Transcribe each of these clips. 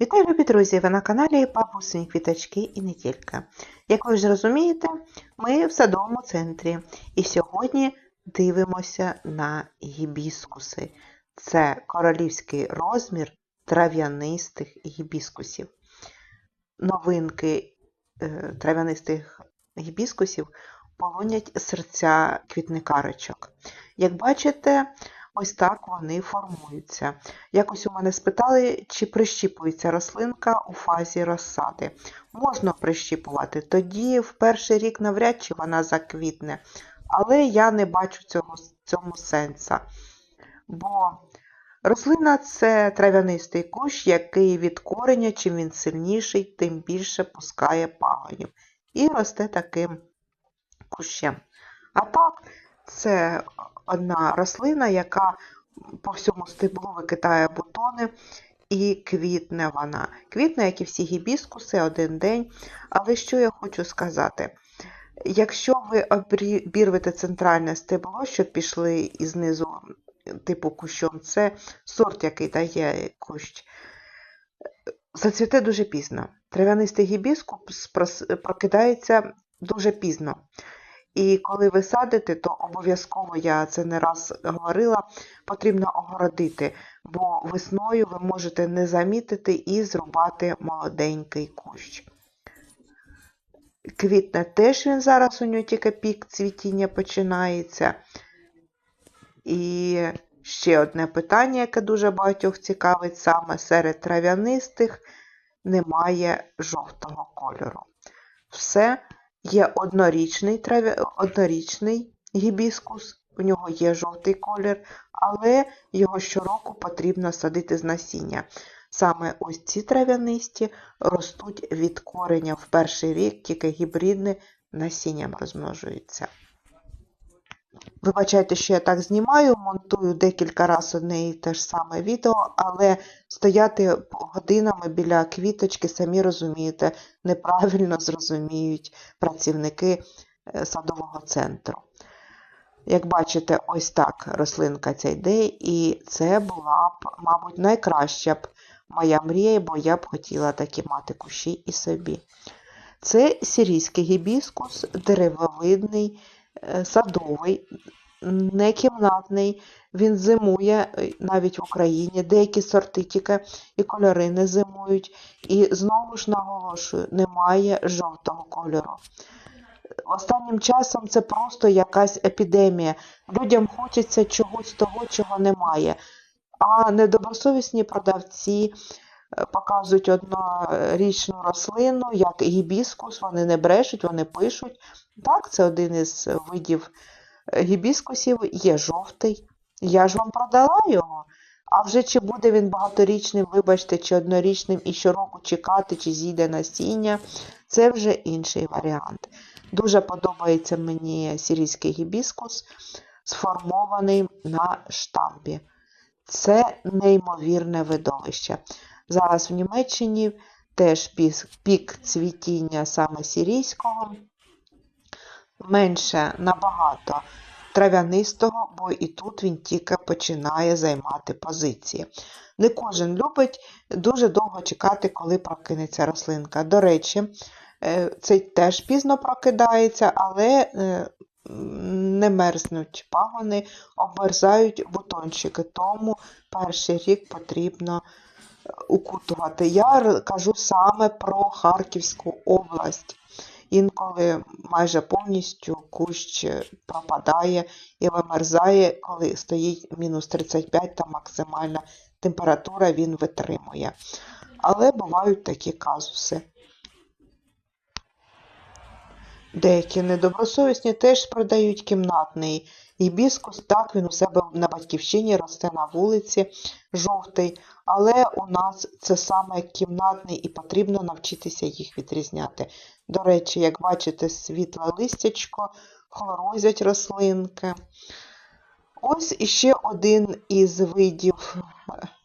Вітаю, любі друзі! Ви на каналі Бабусині Квіточки і не тільки. Як ви ж розумієте, ми в садовому центрі і сьогодні дивимося на гібіскуси. Це королівський розмір трав'янистих гібіскусів. Новинки е, трав'янистих гібіскусів полонять серця квітникарочок. Як бачите, ось так вони формуються. Якось у мене спитали, чи прищіпується рослинка у фазі розсади. Можна прищіпувати, тоді в перший рік навряд чи вона заквітне, але я не бачу цього, цьому сенса. Бо рослина це трав'янистий кущ, який від кореня, чим він сильніший, тим більше пускає пагонів. І росте таким кущем. А так, це одна рослина, яка по всьому стеблу викидає бутони і квітне вона. Квітне, як і всі гібіскуси, один день. Але що я хочу сказати? Якщо ви обірвете центральне стебло, щоб пішли із низу типу кущом, це сорт, який дає кущ, зацвіте дуже пізно. Трав'янистий гібіскус прокидається дуже пізно. І коли ви садите, то обов'язково, я це не раз говорила, потрібно огородити, бо весною ви можете не замітити і зрубати молоденький кущ. Квітне теж він зараз у нього тільки пік цвітіння починається. І ще одне питання, яке дуже багатьох цікавить, саме серед трав'янистих немає жовтого кольору. Все Є однорічний гібіскус, у нього є жовтий колір, але його щороку потрібно садити з насіння. Саме ось ці трав'янисті ростуть від кореня в перший рік, тільки гібридне насінням розмножуються. Вибачайте, що я так знімаю, монтую декілька разів одне і те ж саме відео, але стояти годинами біля квіточки, самі розумієте, неправильно зрозуміють працівники е, садового центру. Як бачите, ось так рослинка ця йде, і це була б, мабуть, найкраща б моя мрія, бо я б хотіла такі мати кущі і собі. Це сирійський гібіскус, деревовидний. Е, садовий, не кімнатний, він зимує е, навіть в Україні, деякі сорти тільки і кольори не зимують. І знову ж наголошую, немає жовтого кольору. Останнім часом це просто якась епідемія. Людям хочеться чогось того, чого немає. А недобросовісні продавці показують однорічну рослину, як гібіскус, вони не брешуть, вони пишуть, так, це один із видів е, гібіскусів, є жовтий. Я ж вам продала його. А вже чи буде він багаторічним, вибачте, чи однорічним і щороку чекати, чи зійде насіння, це вже інший варіант. Дуже подобається мені сирійський гібіскус, сформований на штампі. Це неймовірне видовище. Зараз в Німеччині теж пік цвітіння саме сирійського менше набагато трав'янистого, бо і тут він тільки починає займати позиції. Не кожен любить дуже довго чекати, коли прокинеться рослинка. До речі, е, цей теж пізно прокидається, але е, не мерзнуть пагони, оберзають бутончики, тому перший рік потрібно укутувати. Я кажу саме про Харківську область. Інколи майже повністю кущ пропадає і вимерзає, коли стоїть мінус 35 та максимальна температура він витримує. Але бувають такі казуси. Деякі недобросовісні теж продають кімнатний гібіскус, так він у себе на батьківщині росте на вулиці жовтий, але у нас це саме кімнатний і потрібно навчитися їх відрізняти. До речі, як бачите, світле листячко, хлорозять рослинки. Ось іще один із видів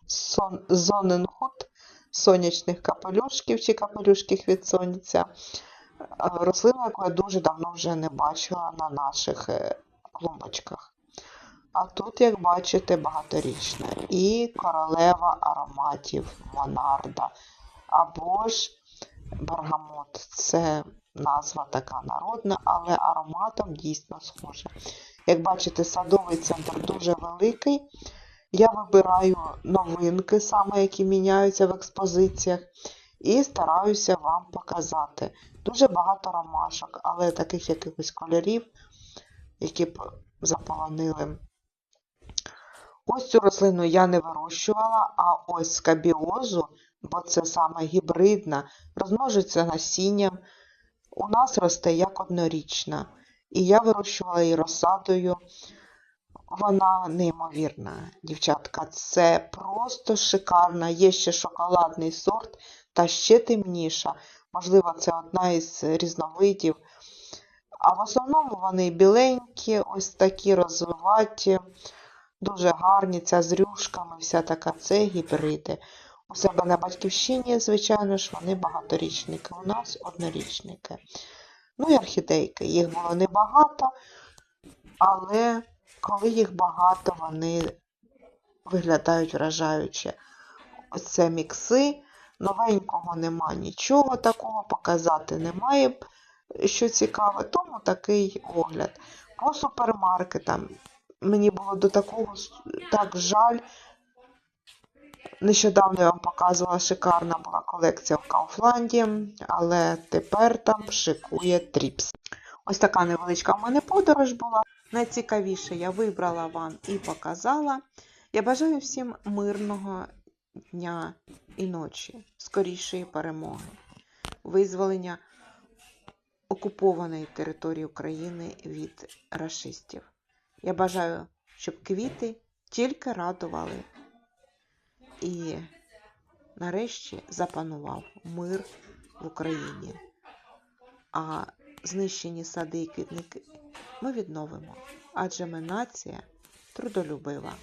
сон... зоненхут, сонячних капелюшків чи капелюшків від сонця. Рослина, яку я дуже давно вже не бачила на наших е, клумбочках. А тут, як бачите, багаторічна. І королева ароматів Монарда. або ж бергамот. Це назва така народна, але ароматом дійсно схоже. Як бачите, садовий центр дуже великий. Я вибираю новинки, саме які міняються в експозиціях, і стараюся вам показати. Дуже багато ромашок, але таких якихось кольорів, які б заполонили. Ось цю рослину я не вирощувала, а ось скабіозу, бо це саме гібридна, розмножиться насінням. У нас росте як однорічна. І я вирощувала її розсадою. Вона неймовірна, дівчатка. Це просто шикарна. Є ще шоколадний сорт та ще темніша. Можливо, це одна із різновидів. А в основному вони біленькі, ось такі розвиваті, дуже гарні, ця з рюшками, вся така це гібриди. У себе на батьківщині, звичайно ж, вони багаторічники. У нас однорічники. Ну і орхідейки. Їх було небагато, але коли їх багато, вони виглядають вражаюче. Ось це мікси. Новенького нема нічого такого, показати немає, що цікаве, тому такий огляд. По супермаркетам мені було до такого так жаль. Нещодавно я вам показувала, шикарна була колекція в Кауфланді, але тепер там шикує Тріпс. Ось така невеличка в мене подорож була. Найцікавіше я вибрала вам і показала. Я бажаю всім мирного дня і ночі, скорішої перемоги, визволення окупованої території України від рашистів. Я бажаю, щоб квіти тільки радували і нарешті запанував мир в Україні. А знищені сади і квітники ми відновимо, адже ми нація трудолюбива.